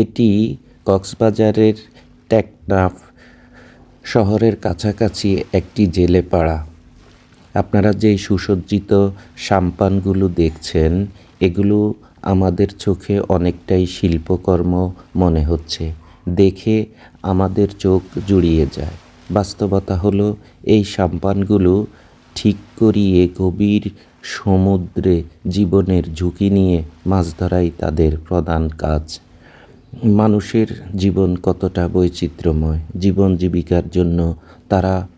এটি কক্সবাজারের টেকনাফ শহরের কাছাকাছি একটি জেলে পাড়া আপনারা যেই সুসজ্জিত সাম্পানগুলো দেখছেন, এগুলো আমাদের চোখে অনেকটাই শিল্পকর্ম মনে হচ্ছে। দেখে আমাদের চোখ জুড়িয়ে যায়। বাস্তবতা হলো, এই সাম্পানগুলো ঠিক করিয়ে গভীর সমুদ্রে জীবনের ঝুঁকি নিয়ে মাছ ধরাই তাদের প্রধান কাজ। মানুষের জীবন কতটা বৈচিত্র্যময়? জীবন জীবিকার জন্য তারা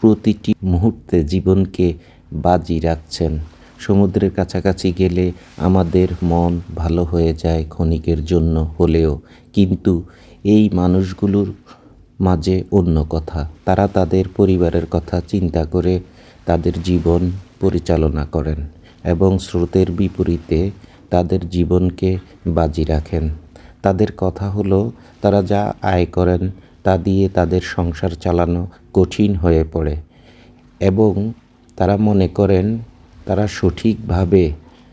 প্রতিটি মুহূর্তে জীবনকে বাজি রাখছেন। সমুদ্রের কাছাকাছি গেলে আমাদের মন ভালো হয়ে যায় ক্ষণিকের জন্য হলেও। কিন্তু এই মানুষগুলোর মাঝে অন্য কথা। তারা তাদের পরিবারের কথা চিন্তা করে তাদের জীবন পরিচালনা করেন এবং স্রোতের বিপরীতে তাদের জীবনকে বাজি রাখেন। তাদের কথা হলো, তারা যা আয় করেন তা দিয়ে তাদের সংসার চালানো কঠিন হয়ে পড়ে। এবং তারা মনে করেন, তারা সঠিকভাবে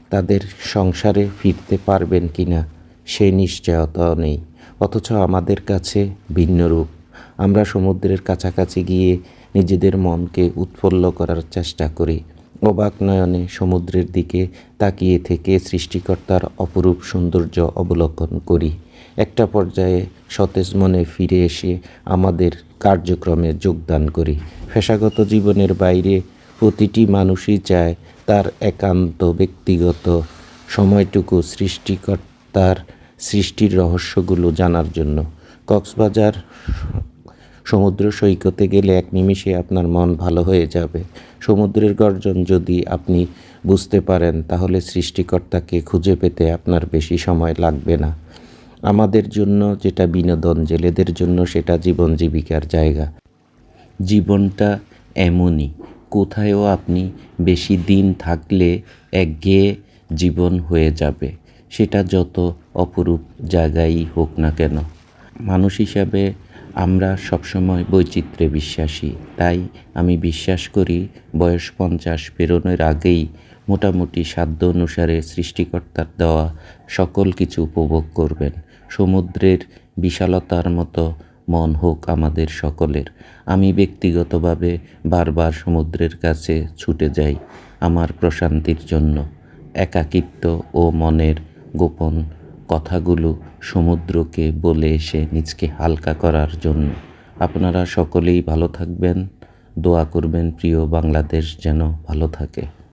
তাদের সংসারে ফিরতে পারবেন কি না সে নিশ্চয়তাও নেই। অথচ আমাদের কাছে ভিন্ন রূপ। আমরা সমুদ্রের কাছাকাছি গিয়ে নিজেদের মনকে উৎফুল্ল করার চেষ্টা করি। অবাক নয়নে সমুদ্রের দিকে তাকিয়ে থেকে সৃষ্টিকর্তার অপরূপ সৌন্দর্য অবলোকন করি। একটা পর্যায়ে সতেজ মনে ফিরে এসে আমাদের কার্যক্রমে যোগদান করি। পেশাগত জীবনের বাইরে প্রতিটি মানুষই চায় তার একান্ত ব্যক্তিগত সময়টুকু সৃষ্টিকর্তার সৃষ্টির রহস্যগুলো জানার জন্য। কক্সবাজার সমুদ্র সৈকতে গেলে এক নিমিষে আপনার মন ভালো হয়ে যাবে। সমুদ্রের গর্জন যদি আপনি বুঝতে পারেন, তাহলে সৃষ্টিকর্তাকে খুঁজে পেতে আপনার বেশি সময় লাগবে না। আমাদের জন্য যেটা বিনোদন, জেলেদের জন্য সেটা জীবন জীবিকার জায়গা। জীবনটা এমনই, কোথায়ও আপনি বেশি দিন থাকলে একঘেয়ে জীবন হয়ে যাবে। সেটা যত অপরূপ জায়গায়ই হোক না কেন। মানুষ হিসাবে আমরা সবসময় বৈচিত্র্যে বিশ্বাসী। তাই আমি বিশ্বাস করি বয়স পঞ্চাশ পেরোনোর আগেই মোটামুটি সাধ্য অনুসারে সৃষ্টিকর্তার দেওয়া সকল কিছু উপভোগ করবেন। সমুদ্রের বিশালতার মতো মন হোক আমাদের সকলের। আমি ব্যক্তিগতভাবে বারবার সমুদ্রের কাছে ছুটে যাই আমার প্রশান্তির জন্য। একাকিত্ব ও মনের গোপন কথাগুলো সমুদ্রকে বলে এসে নিজকে হালকা করার জন্য। আপনারা সকলেই ভালো থাকবেন। দোয়া করবেন প্রিয় বাংলাদেশ যেন ভালো থাকে।